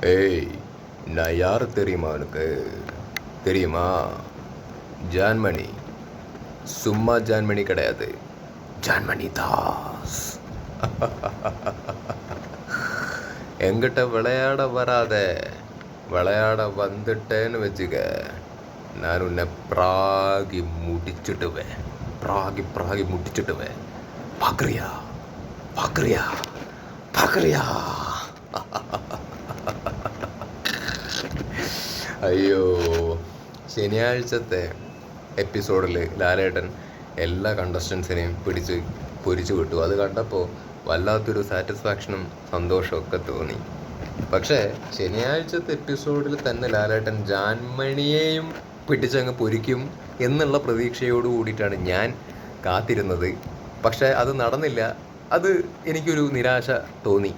ஏய் நான் யார் தெரியுமா உனக்கு? தெரியுமா? ஜான்மணி. சும்மா ஜான்மணி கிடையாது. ஜான்மணி தாஸ். எங்கிட்ட விளையாட வராத. விளையாட வந்துட்டேன்னு வச்சுக்க. நான் உன்னை பிராகி முடிச்சிட்டுவேன். Brahe Brahe முடிச்சுட்டுவேன். பார்க்குறியா பார்க்குறியா பார்க்குறியா അയ്യോ. ശനിയാഴ്ചത്തെ എപ്പിസോഡിൽ ലാലേട്ടൻ എല്ലാ കണ്ടസ്റ്റൻസിനെയും പിടിച്ച് പൊരിച്ചു വിട്ടു. അത് കണ്ടപ്പോൾ വല്ലാത്തൊരു സാറ്റിസ്ഫാക്ഷനും സന്തോഷവും ഒക്കെ തോന്നി. പക്ഷേ ശനിയാഴ്ചത്തെ എപ്പിസോഡിൽ തന്നെ ലാലേട്ടൻ ജാൻമണിയെയും പിടിച്ചങ്ങ് പൊരിക്കും എന്നുള്ള പ്രതീക്ഷയോട് കൂടിയിട്ടാണ് ഞാൻ കാത്തിരുന്നത്. പക്ഷേ അത് നടന്നില്ല. അത് എനിക്കൊരു നിരാശ തോന്നി.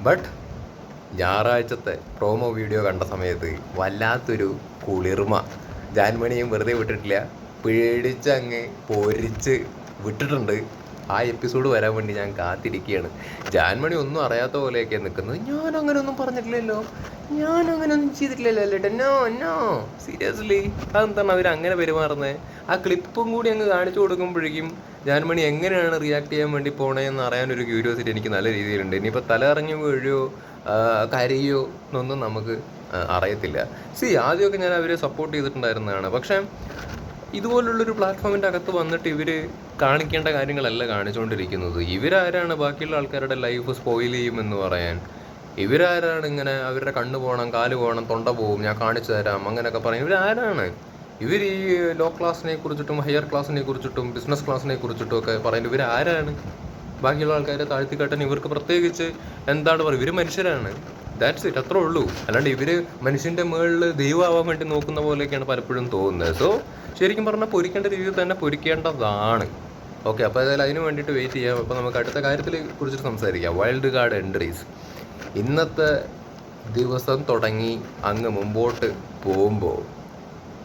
ബട്ട് ഞായറാഴ്ചത്തെ പ്രോമോ വീഡിയോ കണ്ട സമയത്ത് വല്ലാത്തൊരു കുളിർമ. ജാൻമണിയും വെറുതെ വിട്ടിട്ടില്ല. പേടിച്ചങ്ങ് പൊരിച്ച് വിട്ടിട്ടുണ്ട്. ആ എപ്പിസോഡ് വരാൻ വേണ്ടി ഞാൻ കാത്തിരിക്കുകയാണ് ജാൻമണി ഒന്നും അറിയാത്ത പോലെയൊക്കെ നിൽക്കുന്നത് ഞാൻ അങ്ങനെ ഒന്നും പറഞ്ഞിട്ടില്ലല്ലോ. ഞാൻ അങ്ങനെ ഒന്നും ചെയ്തിട്ടില്ലല്ലോ അല്ലേട്ടാ. നോ നോ സീരിയസ്ലി അതെന്താണ് അവർ അങ്ങനെ പെരുമാറുന്നത്? ആ ക്ലിപ്പും കൂടി അങ്ങ് കാണിച്ചു കൊടുക്കുമ്പോഴേക്കും ജാൻമണി എങ്ങനെയാണ് റിയാക്ട് ചെയ്യാൻ വേണ്ടി പോണേന്ന് അറിയാനൊരു ക്യൂരിയോസിറ്റി എനിക്ക് നല്ല രീതിയിലുണ്ട്. ഇനിയിപ്പോൾ തല ഇറങ്ങി വീഴുകയോ കരയോ എന്നൊന്നും നമുക്ക് അറിയത്തില്ല. സി ആദ്യമൊക്കെ ഞാൻ അവരെ സപ്പോർട്ട് ചെയ്തിട്ടുണ്ടായിരുന്നതാണ്. പക്ഷേ ഇതുപോലുള്ളൊരു പ്ലാറ്റ്ഫോമിന്റെ അകത്ത് വന്നിട്ട് ഇവർ കാണിക്കേണ്ട കാര്യങ്ങളല്ല കാണിച്ചുകൊണ്ടിരിക്കുന്നത് ഇവരാരാണ് ബാക്കിയുള്ള ആൾക്കാരുടെ ലൈഫ് സ്പോയിൽ ചെയ്യുമെന്ന് പറയാൻ? ഇവരാരാണ് ഇങ്ങനെ അവരുടെ കണ്ണ് പോകണം കാൽ പോകണം തൊണ്ട പോകും ഞാൻ കാണിച്ചു തരാം അങ്ങനെയൊക്കെ പറയും. ഇവരാരാണ്? ഇവർ ഈ ലോ ക്ലാസ്സിനെ കുറിച്ചിട്ടും ഹയർ ക്ലാസ്സിനെ കുറിച്ചിട്ടും ബിസിനസ് ക്ലാസ്സിനെ കുറിച്ചിട്ടും ഒക്കെ പറയുന്നത് ഇവർ ആരാണ്? ബാക്കിയുള്ള ആൾക്കാരെ താഴ്ത്തിക്കാട്ടാൻ ഇവർക്ക് പ്രത്യേകിച്ച് എന്താണ് പറയുക? ഇവർ മനുഷ്യരാണ്. ദാറ്റ്സ് ഇറ്റ് അത്രേ ഉള്ളൂ. അല്ലാണ്ട് ഇവർ മനുഷ്യന്റെ മുകളിൽ ദൈവമാവാൻ വേണ്ടി നോക്കുന്ന പോലെയൊക്കെയാണ് പലപ്പോഴും തോന്നുന്നത്. സോ ശരിക്കും പറഞ്ഞാൽ പൊരിക്കേണ്ട രീതിയിൽ തന്നെ പൊരിക്കേണ്ടതാണ്. ഓക്കെ അപ്പോൾ ഏതായാലും അതിന് വേണ്ടിയിട്ട് വെയിറ്റ് ചെയ്യാം. അപ്പോൾ നമുക്ക് അടുത്ത കാര്യത്തിൽ കുറിച്ചിട്ട് സംസാരിക്കാം. വൈൽഡ് കാർഡ് എൻട്രീസ് ഇന്നത്തെ ദിവസം തുടങ്ങി. അങ്ങ് മുമ്പോട്ട് പോകുമ്പോൾ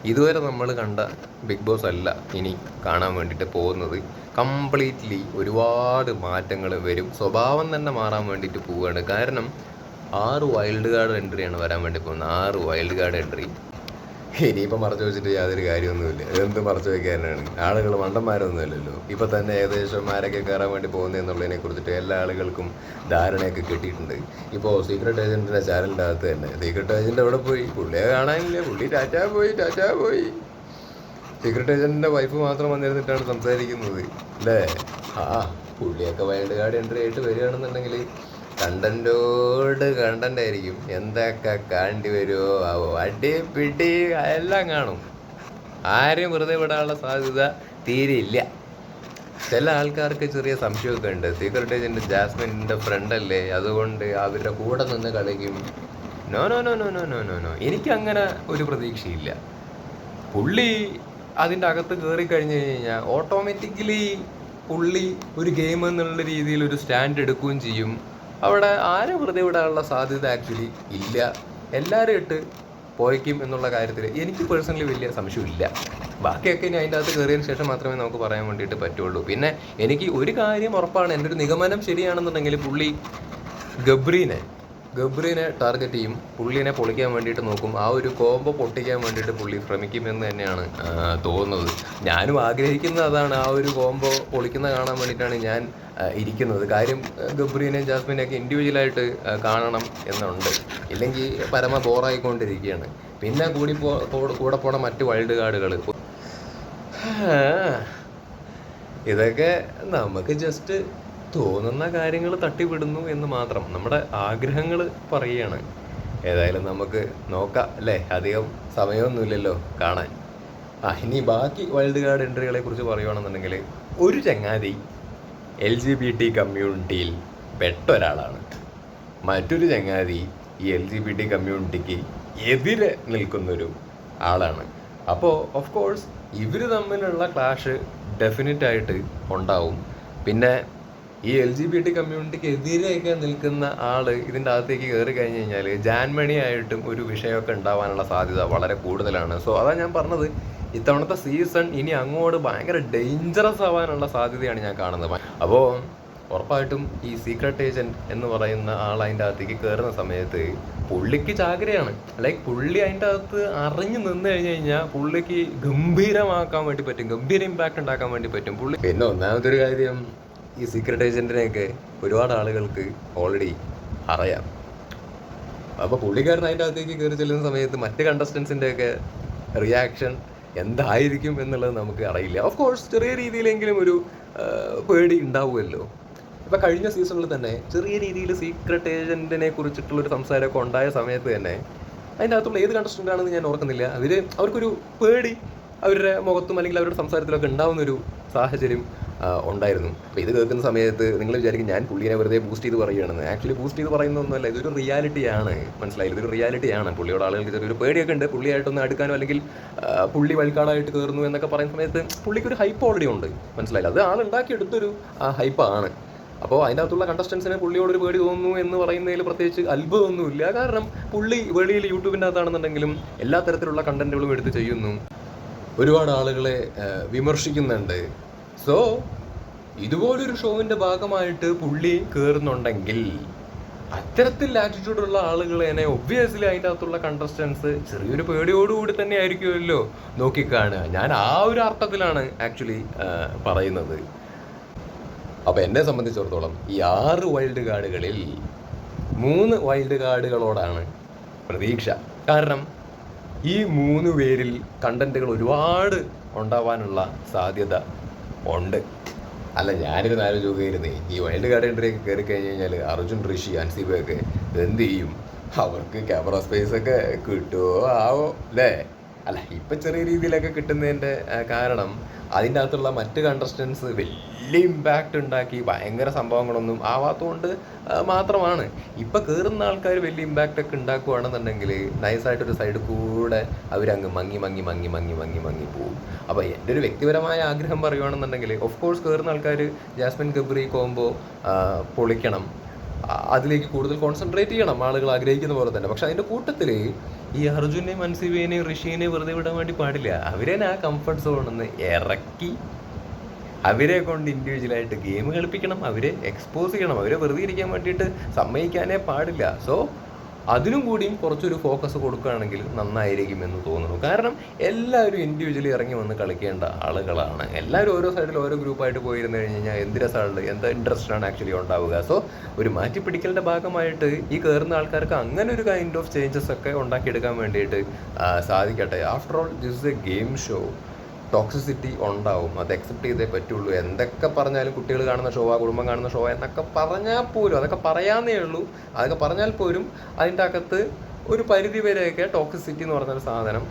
ഇതുവരെ നമ്മൾ കണ്ട ബിഗ് ബോസ് അല്ല ഇനി കാണാൻ വേണ്ടിയിട്ട് പോകുന്നത്. കംപ്ലീറ്റ്ലി ഒരുപാട് മാറ്റങ്ങൾ വരും. സ്വഭാവം തന്നെ മാറാൻ വേണ്ടിയിട്ട് പോവുകയാണ്. കാരണം ആറ് വൈൽഡ് കാർഡ് എൻട്രിയാണ് വരാൻ വേണ്ടി പോകുന്നത്. ആറ് വൈൽഡ് കാർഡ് എൻട്രി ഇനിയിപ്പോൾ മറച്ചു വെച്ചിട്ട് യാതൊരു കാര്യമൊന്നുമില്ല. എന്ത് മറച്ചു വെക്കാനാണ്? ആളുകൾ മണ്ടന്മാരൊന്നുമല്ലല്ലോ. ഇപ്പൊ തന്നെ ഏകദേശം ആരൊക്കെ കയറാൻ വേണ്ടി പോകുന്നതെന്നുള്ളതിനെ കുറിച്ചിട്ട് എല്ലാ ആളുകൾക്കും ധാരണയൊക്കെ കിട്ടിയിട്ടുണ്ട്. ഇപ്പോൾ സീക്രട്ട് ഏജന്റിന്റെ ചാനലിന്റെ അകത്ത് തന്നെ സീക്രട്ട് ഏജന്റ് എവിടെ പോയി? പുള്ളിയെ കാണാനില്ല. പുള്ളി ടാറ്റാ പോയി ടാറ്റാ പോയി. സീക്രട്ട് ഏജന്റിന്റെ വൈഫ് മാത്രം വന്നിരുന്നിട്ടാണ് സംസാരിക്കുന്നത്. അല്ലേ? ആ പുള്ളിയൊക്കെ വൈൽഡ് കാർഡ് എൻട്രി ആയിട്ട് വരികയാണെന്നുണ്ടെങ്കിൽ കണ്ടന്റോട് കണ്ടന്റ് ആയിരിക്കും എന്തൊക്കെ കാണ്ടി വരുമോ അടി പിടി എല്ലാം കാണും. ആരും വെറുതെ വിടാനുള്ള സാധ്യത തീരെ ഇല്ല ചില ആൾക്കാർക്ക് ചെറിയ സംശയമൊക്കെ ഉണ്ട്. സീക്രട്ട് ഏജന്റ് ജാസ്മിന്റെ ഫ്രണ്ട് അല്ലേ? അതുകൊണ്ട് അവരുടെ കൂടെ നിന്ന് കളിക്കും. No no no no no no no no എനിക്ക് അങ്ങനെ ഒരു പ്രതീക്ഷയില്ല. പുള്ളി അതിന്റെ അകത്ത് കയറി കഴിഞ്ഞു കഴിഞ്ഞാൽ ഓട്ടോമാറ്റിക്കലി പുള്ളി ഒരു ഗെയിം എന്നുള്ള രീതിയിൽ ഒരു സ്റ്റാൻഡ് എടുക്കുകയും ചെയ്യും. അവിടെ ആരെ വെറുതെ വിടാനുള്ള സാധ്യത ആക്ച്വലി ഇല്ല. എല്ലാവരും ഇട്ട് പോയിക്കും എന്നുള്ള കാര്യത്തിൽ എനിക്ക് പേഴ്സണലി വലിയ സംശയമില്ല. ബാക്കിയൊക്കെ ഇനി അതിന്റെ അകത്ത് കയറിയതിന് ശേഷം മാത്രമേ നമുക്ക് പറയാൻ വേണ്ടിയിട്ട് പറ്റുള്ളൂ. പിന്നെ എനിക്ക് ഒരു കാര്യം ഉറപ്പാണ് എന്റെ ഒരു നിഗമനം ശരിയാണെന്നുണ്ടെങ്കിൽ പുള്ളി ഗബ്രീനെ ഗബ്രീനെ ടാർഗറ്റ് ചെയ്യും പുള്ളിനെ പൊളിക്കാൻ വേണ്ടിയിട്ട് നോക്കും. ആ ഒരു കോംബോ പൊട്ടിക്കാൻ വേണ്ടിയിട്ട് പുള്ളി ശ്രമിക്കുമെന്ന് തന്നെയാണ് തോന്നുന്നത്. ഞാനും ആഗ്രഹിക്കുന്നത് അതാണ് ആ ഒരു കോംബോ പൊളിക്കുന്ന കാണാൻ വേണ്ടിയിട്ടാണ് ഞാൻ ഇരിക്കുന്നത്. കാര്യം ഗബ്രീനെയും ജാസ്മിനെയൊക്കെ ഇൻഡിവിജ്വലായിട്ട് കാണണം എന്നുണ്ട്. ഇല്ലെങ്കിൽ പരമ ബോറായിക്കൊണ്ടിരിക്കുകയാണ് പിന്നെ കൂടി പോ- കൂടെ പോണ മറ്റ് വൈൽഡ് കാർഡുകൾ ഇതൊക്കെ നമുക്ക് ജസ്റ്റ് തോന്നുന്ന കാര്യങ്ങൾ തട്ടിവിടുന്നു എന്ന് മാത്രം. നമ്മുടെ ആഗ്രഹങ്ങൾ പറയുകയാണ്. ഏതായാലും നമുക്ക് നോക്കാം അല്ലേ? അധികം സമയമൊന്നുമില്ലല്ലോ കാണാൻ. ആ ഇനി ബാക്കി വൈൽഡ് കാർഡ് എൻട്രികളെ കുറിച്ച് പറയുകയാണെന്നുണ്ടെങ്കിൽ ഒരു ചങ്ങാതി എൽ ജി ബി ടി കമ്മ്യൂണിറ്റിയിൽ പെട്ട ഒരാളാണ് മറ്റൊരു ചങ്ങാതി ഈ എൽ ജി ബി ടി കമ്മ്യൂണിറ്റിക്ക് എതിരെ നിൽക്കുന്നൊരു ആളാണ്. അപ്പോൾ ഓഫ് കോഴ്സ് ഇവർ തമ്മിലുള്ള ക്ലാഷ് ഡെഫിനറ്റ് ആയിട്ട് ഉണ്ടാവും. പിന്നെ ഈ എൽ ജി ബി ടി കമ്മ്യൂണിറ്റിക്ക് എതിരെയൊക്കെ നിൽക്കുന്ന ആൾ ഇതിന്റെ അകത്തേക്ക് കയറി കഴിഞ്ഞ് കഴിഞ്ഞാൽ ജാൻമണിയായിട്ടും ഒരു വിഷയമൊക്കെ ഉണ്ടാവാനുള്ള സാധ്യത വളരെ കൂടുതലാണ്. സോ അതാ ഞാൻ പറഞ്ഞത് ഇത്തവണത്തെ സീസൺ ഇനി അങ്ങോട്ട് ഭയങ്കര ഡേഞ്ചറസ് ആവാനുള്ള സാധ്യതയാണ് ഞാൻ കാണുന്നത്. അപ്പോൾ ഉറപ്പായിട്ടും ഈ സീക്രട്ട് ഏജന്റ് എന്ന് പറയുന്ന ആൾ അതിന്റെ അകത്തേക്ക് കയറുന്ന സമയത്ത് പുള്ളിക്ക് ചാകരയാണ് ലൈക്ക് പുള്ളി അതിന്റെ അകത്ത് അറിഞ്ഞു നിന്ന് കഴിഞ്ഞ് കഴിഞ്ഞാൽ പുള്ളിക്ക് ഗംഭീരമാക്കാൻ വേണ്ടി പറ്റും. ഗംഭീര ഇമ്പാക്റ്റ് ഉണ്ടാക്കാൻ വേണ്ടി പറ്റും. പുള്ളി പിന്നെ ഒന്നാമത്തെ ഒരു കാര്യം ഈ സീക്രട്ട് ഏജന്റിനെയൊക്കെ ഒരുപാട് ആളുകൾക്ക് ഓൾറെഡി അറിയാം. അപ്പോൾ പുള്ളിക്കാരൻ അതിന്റെ അകത്തേക്ക് കയറി ചെല്ലുന്ന സമയത്ത് മറ്റ് കണ്ടസ്റ്റൻസിന്റെയൊക്കെ റിയാക്ഷൻ എന്തായിരിക്കും എന്നുള്ളത് നമുക്ക് അറിയില്ല. ഓഫ് കോഴ്സ് ചെറിയ രീതിയിലെങ്കിലും ഒരു പേടി ഉണ്ടാവുമല്ലോ. ഇപ്പം കഴിഞ്ഞ സീസണിൽ തന്നെ ചെറിയ രീതിയിൽ സീക്രട്ട് ഏജന്റിനെ കുറിച്ചിട്ടുള്ളൊരു സംസാരമൊക്കെ ഉണ്ടായ സമയത്ത് തന്നെ അതിന്റെ അകത്തുള്ള ഏത് കണ്ടസ്റ്റന്റ് ആണെന്ന് ഞാൻ ഓർക്കുന്നില്ല. അവർ അവർക്കൊരു പേടി അവരുടെ മുഖത്തും അല്ലെങ്കിൽ അവരുടെ സംസാരത്തിലൊക്കെ ഉണ്ടാവുന്നൊരു സാഹചര്യം ഉണ്ടായിരുന്നു. അപ്പോൾ ഇത് കേൾക്കുന്ന സമയത്ത് നിങ്ങൾ വിചാരിക്കും ഞാൻ പുള്ളിനെ വെറുതെ ബൂസ്റ്റ് ചെയ്ത് പറയുകയാണെന്ന്. ആക്ച്വലി ബൂസ്റ്റ് ചെയ്ത് പറയുന്നൊന്നുമല്ല ഇതൊരു റിയാലിറ്റിയാണ് മനസ്സിലായില്ല ഇതൊരു റിയാലിറ്റിയാണ് പുള്ളിയോട് ആളുകൾക്ക് ചെറിയൊരു പേടിയൊക്കെ ഉണ്ട് പുള്ളിയായിട്ടൊന്ന് അടുക്കാനോ അല്ലെങ്കിൽ പുള്ളി വൽക്കാടായിട്ട് കയറുന്നു എന്നൊക്കെ പറയുന്ന സമയത്ത് പുള്ളിക്ക് ഒരു ഹൈപ്പ് ഓൾറെഡി ഉണ്ട്. മനസ്സിലായില്ല അത് ആളുണ്ടാക്കിയെടുത്തൊരു ഹൈപ്പാണ് അപ്പോൾ അതിന്റെ അകത്തുള്ള കണ്ടസ്റ്റൻസിന് പുള്ളിയോടൊരു പേടി തോന്നുന്നു എന്ന് പറയുന്നതിൽ പ്രത്യേകിച്ച് അത്ഭുതമൊന്നുമില്ല. കാരണം പുള്ളി വെളിയിൽ യൂട്യൂബിന്റെ അകത്താണെന്നുണ്ടെങ്കിലും എല്ലാ തരത്തിലുള്ള കണ്ടന്റുകളും എടുത്ത് ചെയ്യുന്നു. ഒരുപാട് ആളുകളെ വിമർശിക്കുന്നുണ്ട്. സോ ഇതുപോലൊരു ഷോവിന്റെ ഭാഗമായിട്ട് പുള്ളി കയറുന്നുണ്ടെങ്കിൽ അത്തരത്തിൽ ആറ്റിറ്റ്യൂഡുള്ള ആളുകൾ തന്നെ ഒബ്വിയസ്ലി അതിന്റെ അകത്തുള്ള കണ്ടസ്റ്റൻസ് ചെറിയൊരു പേടിയോടുകൂടി തന്നെ ആയിരിക്കുമല്ലോ നോക്കിക്കാണുക. ഞാൻ ആ ഒരു അർത്ഥത്തിലാണ് ആക്ച്വലി പറയുന്നത്. അപ്പോൾ എന്നെ സംബന്ധിച്ചിടത്തോളം ഈ ആറ് വൈൽഡ് കാർഡുകളിൽ മൂന്ന് വൈൽഡ് കാർഡുകളോടാണ് പ്രതീക്ഷ. കാരണം ഈ മൂന്ന് പേരിൽ കണ്ടന്റുകൾ ഒരുപാട് ഉണ്ടാവാനുള്ള സാധ്യത ഉണ്ട്. അല്ല ഞാനിരുന്ന് ആലോചിക്കുകയായിരുന്നേ ഈ വൈൽഡ് കാർഡ് എൻട്രിയൊക്കെ കയറി കഴിഞ്ഞ് കഴിഞ്ഞാൽ അർജുൻ ഋഷി അൻസിബയൊക്കെ എന്ത് ചെയ്യും? അവർക്ക് ക്യാമറ സ്പേസ് ഒക്കെ കിട്ടുമോ ആവോ? അല്ലേ അല്ല ഇപ്പം ചെറിയ രീതിയിലൊക്കെ കിട്ടുന്നതിന്റെ കാരണം അതിന്റെ അകത്തുള്ള മറ്റ് കണ്ടസ്റ്റൻസ് വലിയ ഇമ്പാക്റ്റ് ഉണ്ടാക്കി ഭയങ്കര സംഭവങ്ങളൊന്നും ആവാത്തതുകൊണ്ട് മാത്രമാണ്. ഇപ്പം കയറുന്ന ആൾക്കാർ വലിയ ഇമ്പാക്റ്റ് ഒക്കെ ഉണ്ടാക്കുകയാണെന്നുണ്ടെങ്കിൽ നൈസായിട്ടൊരു സൈഡ് കൂടെ അവരങ്ങ് മങ്ങി മങ്ങി മങ്ങി മങ്ങി മങ്ങി മങ്ങി പോകും അപ്പോൾ എന്റെ ഒരു വ്യക്തിപരമായ ആഗ്രഹം പറയുകയാണെന്നുണ്ടെങ്കിൽ ഓഫ് കോഴ്സ് കയറുന്ന ആൾക്കാർ ജാസ്മിൻ ഗബ്രി കോംബോ പൊളിക്കണം. അതിലേക്ക് കൂടുതൽ കോൺസെൻട്രേറ്റ് ചെയ്യണം ആളുകൾ ആഗ്രഹിക്കുന്ന പോലെ തന്നെ. പക്ഷെ അതിന്റെ കൂട്ടത്തിൽ ഈ അർജുനെയും അൻസിബിനെയും ഋഷീനെ വെറുതെ വിടാൻ വേണ്ടി പാടില്ല. അവരെ ആ കംഫർട്ട് സോണിൽ നിന്ന് ഇറക്കി അവരെ കൊണ്ട് ഇൻഡിവിജ്വലായിട്ട് ഗെയിം കളിപ്പിക്കണം അവരെ എക്സ്പോസ് ചെയ്യണം അവരെ വെറുതെ ഇരിക്കാൻ വേണ്ടിയിട്ട് സമ്മതിക്കാനേ പാടില്ല. സോ അതിനും കൂടിയും കുറച്ചൊരു ഫോക്കസ് കൊടുക്കുകയാണെങ്കിൽ നന്നായിരിക്കും എന്ന് തോന്നുന്നു. കാരണം എല്ലാവരും ഇൻഡിവിജ്വലി ഇറങ്ങി വന്ന് കളിക്കേണ്ട ആളുകളാണ്. എല്ലാവരും ഓരോ സൈഡിൽ ഓരോ ഗ്രൂപ്പായിട്ട് പോയിരുന്നു കഴിഞ്ഞ് കഴിഞ്ഞാൽ എന്ത് രസമാണ് എന്ത് ഇൻട്രസ്റ്റ് ആണ് ആക്ച്വലി ഉണ്ടാവുക? സോ ഒരു മാറ്റി പിടിക്കലിന്റെ ഭാഗമായിട്ട് ഈ കയറുന്ന ആൾക്കാർക്ക് അങ്ങനെ ഒരു കൈൻഡ് ഓഫ് ചേഞ്ചസ് ഒക്കെ ഉണ്ടാക്കിയെടുക്കാൻ വേണ്ടിയിട്ട് സാധിക്കട്ടെ. After all this a game show toxicity ഉണ്ടാവും. അത് അക്സെപ്റ്റ് ചെയ്തേ പറ്റുള്ളൂ. എന്തൊക്കെ പറഞ്ഞാലും കുട്ടികൾ കാണുന്ന ഷോ ആ കുടുംബം കാണുന്ന ഷോ എന്നൊക്കെ പറഞ്ഞാൽ പോലും അതൊക്കെ പറയാന്നേ ഉള്ളൂ. അതൊക്കെ പറഞ്ഞാൽ പോലും അതിന്റെ അകത്ത് ഒരു പരിധി വരെയൊക്കെ ടോക്സിസിറ്റി എന്ന് പറഞ്ഞൊരു സാധനം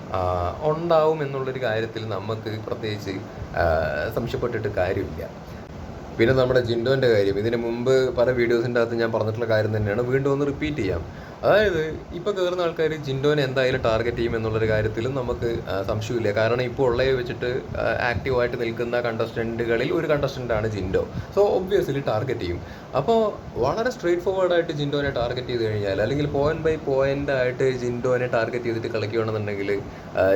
ഉണ്ടാവും എന്നുള്ളൊരു കാര്യത്തിൽ നമുക്ക് പ്രത്യേകിച്ച് സംശയപ്പെട്ടിട്ട് കാര്യമില്ല. പിന്നെ നമ്മുടെ ജിൻഡോന്റെ കാര്യം. ഇതിന് മുമ്പ് പല വീഡിയോസിന്റെ അകത്ത് ഞാൻ പറഞ്ഞിട്ടുള്ള കാര്യം തന്നെയാണ്. വീണ്ടും ഒന്ന് റിപ്പീറ്റ് ചെയ്യാം. അതായത് ഇപ്പോൾ കയറുന്ന ആൾക്കാർ ജിൻഡോനെ എന്തായാലും ടാർഗറ്റ് ചെയ്യും എന്നുള്ളൊരു കാര്യത്തിലും നമുക്ക് സംശയം സംശയമില്ല കാരണം ഇപ്പോൾ ഉള്ളയെ വെച്ചിട്ട് ആക്റ്റീവായിട്ട് നിൽക്കുന്ന കണ്ടസ്റ്റന്റുകളിൽ ഒരു കണ്ടസ്റ്റന്റാണ് ജിൻഡോ. സോ ഒബ്വിയസ്ലി ടാർഗറ്റ് ചെയ്യും. അപ്പോൾ വളരെ സ്ട്രേറ്റ് ഫോർവേഡായിട്ട് ജിൻഡോനെ ടാർഗറ്റ് ചെയ്ത് കഴിഞ്ഞാൽ അല്ലെങ്കിൽ പോയിന്റ് ബൈ പോയിന്റ് ആയിട്ട് ജിൻഡോനെ ടാർഗറ്റ് ചെയ്തിട്ട് കളിക്കുകയാണെന്നുണ്ടെങ്കിൽ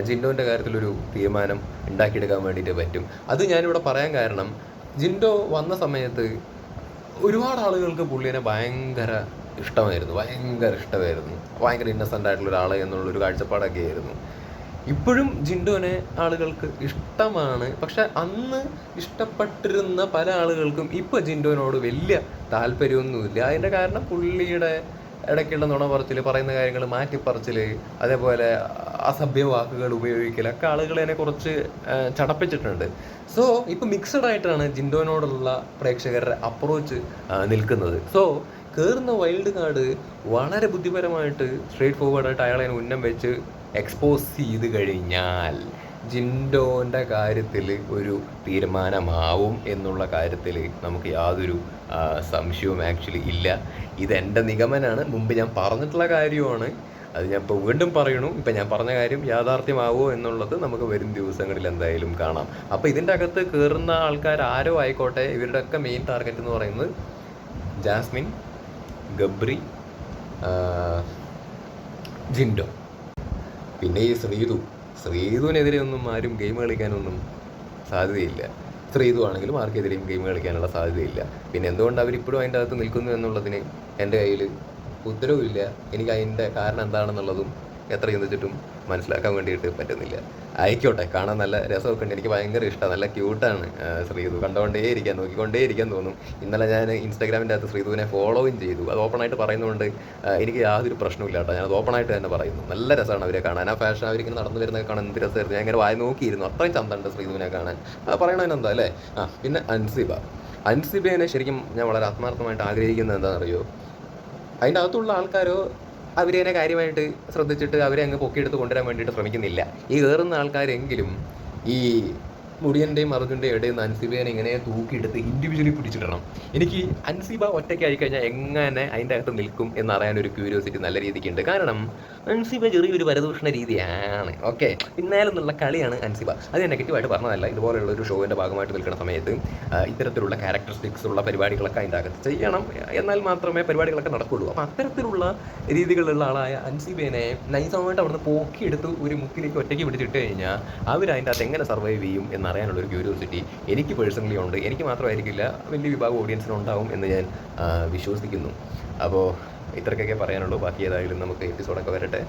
ജിൻഡോന്റെ കാര്യത്തിലൊരു തീരുമാനം ഉണ്ടാക്കിയെടുക്കാൻ വേണ്ടിയിട്ട് പറ്റും. അത് ഞാനിവിടെ പറയാൻ കാരണം ജിൻഡോ വന്ന സമയത്ത് ഒരുപാട് ആളുകൾക്ക് പുള്ളിനെ ഭയങ്കര ഇഷ്ടമായിരുന്നു. ഭയങ്കര ഇഷ്ടമായിരുന്നു. ഭയങ്കര ഇന്നസെന്റ് ആയിട്ടുള്ള ഒരാൾ എന്നുള്ളൊരു കാഴ്ചപ്പാടൊക്കെ ആയിരുന്നു. ഇപ്പോഴും ജിൻഡോനെ ആളുകൾക്ക് ഇഷ്ടമാണ്. പക്ഷെ അന്ന് ഇഷ്ടപ്പെട്ടിരുന്ന പല ആളുകൾക്കും ഇപ്പോൾ ജിൻഡോനോട് വലിയ താല്പര്യമൊന്നുമില്ല. അതിന്റെ കാരണം പുള്ളിയുടെ ഇടയ്ക്കുള്ള നുണ പറച്ചിൽ പറയുന്ന കാര്യങ്ങൾ മാറ്റിപ്പറച്ചിൽ അതേപോലെ അസഭ്യ വാക്കുകൾ ഉപയോഗിക്കലൊക്കെ ആളുകളെ കുറച്ച് ചടപ്പിച്ചിട്ടുണ്ട്. സോ ഇപ്പൊ മിക്സഡ് ആയിട്ടാണ് ജിൻഡോനോടുള്ള പ്രേക്ഷകരുടെ അപ്രോച്ച് നിൽക്കുന്നത്. സോ കയറുന്ന വൈൽഡ് കാർഡ് വളരെ ബുദ്ധിപരമായിട്ട് സ്ട്രേറ്റ് ഫോർവേഡായിട്ട് അയാളെ ഉന്നം വെച്ച് എക്സ്പോസ് ചെയ്ത് കഴിഞ്ഞാൽ ജിൻഡോന്റെ കാര്യത്തിൽ ഒരു തീരുമാനമാവും എന്നുള്ള കാര്യത്തിൽ നമുക്ക് യാതൊരു സംശയവും ആക്ച്വലി ഇല്ല. ഇതെന്റെ നിഗമനാണ് മുമ്പ് ഞാൻ പറഞ്ഞിട്ടുള്ള കാര്യമാണ്. അത് ഞാൻ ഇപ്പോൾ വീണ്ടും പറയണു. ഇപ്പം ഞാൻ പറഞ്ഞ കാര്യം യാഥാർത്ഥ്യമാവോ എന്നുള്ളത് നമുക്ക് വരും ദിവസങ്ങളിൽ എന്തായാലും കാണാം. അപ്പോൾ ഇതിന്റെ അകത്ത് കയറുന്ന ആൾക്കാർ ആരോ ആയിക്കോട്ടെ ഇവരുടെയൊക്കെ മെയിൻ ടാർഗറ്റ് എന്ന് പറയുന്നത് ജാസ്മിൻ ഗബ്രി ജിൻഡോ. പിന്നെ ഈ ശ്രീതു. ശ്രീതുവിനെതിരെ ഒന്നും ആരും ഗെയിം കളിക്കാനൊന്നും സാധ്യതയില്ല. ശ്രീതു ആണെങ്കിലും ആർക്കെതിരെയും ഗെയിം കളിക്കാനുള്ള സാധ്യതയില്ല. പിന്നെ എന്തുകൊണ്ട് അവരിപ്പോഴും അതിന്റെ അകത്ത് നിൽക്കുന്നു എന്നുള്ളതിന് എന്റെ കയ്യിൽ ഉത്തരവുമില്ല. എനിക്ക് അതിന്റെ കാരണം എന്താണെന്നുള്ളതും എത്ര ചിന്തിച്ചിട്ടും മനസ്സിലാക്കാൻ വേണ്ടിയിട്ട് പറ്റുന്നില്ല. ആയിക്കോട്ടെ കാണാൻ നല്ല രസമൊക്കെ ഉണ്ട്. എനിക്ക് ഭയങ്കര ഇഷ്ടമാണ് നല്ല ക്യൂട്ടാണ് ശ്രീതു. കണ്ടുകൊണ്ടേ ഇരിക്കാൻ നോക്കിക്കൊണ്ടേ ഇരിക്കാൻ തോന്നും. ഇന്നലെ ഞാൻ ഇൻസ്റ്റാഗ്രാമിന്റെ അകത്ത് ശ്രീതുവിനെ ഫോളോയും ചെയ്തു. അത് ഓപ്പണായിട്ട് പറയുന്നതുകൊണ്ട് എനിക്ക് യാതൊരു പ്രശ്നമില്ല കേട്ടോ ഞാനത് ഓപ്പണായിട്ട് തന്നെ പറയുന്നു. നല്ല രസമാണ് അവരെ കാണാൻ. ആ ഫാഷൻ അവരിങ്ങനെ നടന്നു വരുന്നത് കാണാൻ എന്ത് രസമായിരുന്നു. ഞാൻ ഇങ്ങനെ വായി നോക്കിയിരുന്നു. അത്രയും ചന്തമുണ്ട് ശ്രീതുവിനെ കാണാൻ. പറയണതിനെന്താ അല്ലേ? ആ പിന്നെ അൻസിബ. അൻസിബേനെ ശരിക്കും ഞാൻ വളരെ ആത്മാർത്ഥമായിട്ട് ആഗ്രഹിക്കുന്നത് എന്താണെന്നറിയോ? അതിന്റെ അകത്തുള്ള ആൾക്കാരോ അവരതിനെ കാര്യമായിട്ട് ശ്രദ്ധിച്ചിട്ട് അവരെ അങ്ങ് പൊക്കിയെടുത്ത് കൊണ്ടുവരാൻ വേണ്ടിയിട്ട് ശ്രമിക്കുന്നില്ല. ഈ കയറുന്ന ആൾക്കാരെങ്കിലും ഈ മുടിയന്റെയും അർജുന്റെയും ഇടയിൽ നിന്ന് അൻസിബേനെ ഇങ്ങനെ തൂക്കിയെടുത്ത് ഇൻഡിവിജ്വലി പിടിച്ചിടണം. എനിക്ക് അൻസിബ ഒറ്റയ്ക്കായി കഴിഞ്ഞാൽ എങ്ങനെ അതിന്റെ അകത്ത് നിൽക്കും എന്നറിയാൻ ഒരു ക്യൂരിയോസിറ്റി നല്ല രീതിക്ക് ഉണ്ട് കാരണം അൻസിബ ചെറിയൊരു പരദൂഷണ രീതിയാണ്. ഓക്കെ പിന്നാലെ നിന്നുള്ള കളിയാണ് അൻസിബ. അത് ഞാൻ നെഗറ്റീവായിട്ട് പറഞ്ഞതല്ല. ഇതുപോലെയുള്ള ഒരു ഷോവിന്റെ ഭാഗമായിട്ട് നിൽക്കുന്ന സമയത്ത് ഇത്തരത്തിലുള്ള ക്യാരക്ടറിസ്റ്റിക്സ് ഉള്ള പരിപാടികളൊക്കെ അതിന്റെ അകത്ത് ചെയ്യണം. എന്നാൽ മാത്രമേ പരിപാടികളൊക്കെ നടക്കുള്ളൂ. അപ്പോൾ അത്തരത്തിലുള്ള രീതികളിലുള്ള ആളായ അൻസിബേനെ നൈസമായിട്ട് അവിടുന്ന് പോക്കിയെടുത്ത് ഒരു മുക്കിലേക്ക് ഒറ്റയ്ക്ക് പിടിച്ചിട്ട് കഴിഞ്ഞാൽ അവർ അതിന്റെ അകത്ത് എങ്ങനെ സർവൈവ് ചെയ്യും എന്നറിയാനുള്ള ഒരു ക്യൂരിയോസിറ്റി എനിക്ക് പേഴ്സണലി ഉണ്ട്. എനിക്ക് മാത്രമായിരിക്കില്ല വലിയ വിഭാഗം ഓഡിയൻസിന് ഓഡിയൻസിനുണ്ടാവും എന്ന് ഞാൻ വിശ്വസിക്കുന്നു. അപ്പോൾ ഇത്രയ്ക്കൊക്കെ പറയാനുള്ളൂ. ബാക്കി ഏതായാലും നമുക്ക് എപ്പിസോഡൊക്കെ വരട്ടെ.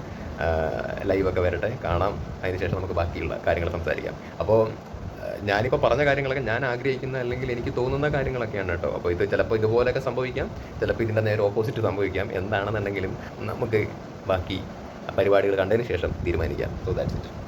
ലൈവൊക്കെ വരട്ടെ. കാണാം. അതിനുശേഷം നമുക്ക് ബാക്കിയുള്ള കാര്യങ്ങൾ സംസാരിക്കാം. അപ്പോൾ ഞാനിപ്പോൾ പറഞ്ഞ കാര്യങ്ങളൊക്കെ ഞാൻ ആഗ്രഹിക്കുന്ന അല്ലെങ്കിൽ എനിക്ക് തോന്നുന്ന കാര്യങ്ങളൊക്കെയാണ് കേട്ടോ. അപ്പോൾ ഇത് ചിലപ്പോൾ ഇതുപോലെയൊക്കെ സംഭവിക്കാം. ചിലപ്പോൾ ഇതിന്റെ നേരെ ഓപ്പോസിറ്റ് സംഭവിക്കാം. എന്താണെന്നുണ്ടെങ്കിലും നമുക്ക് ബാക്കി പരിപാടികൾ കണ്ടതിന് ശേഷം തീരുമാനിക്കാം. So that's it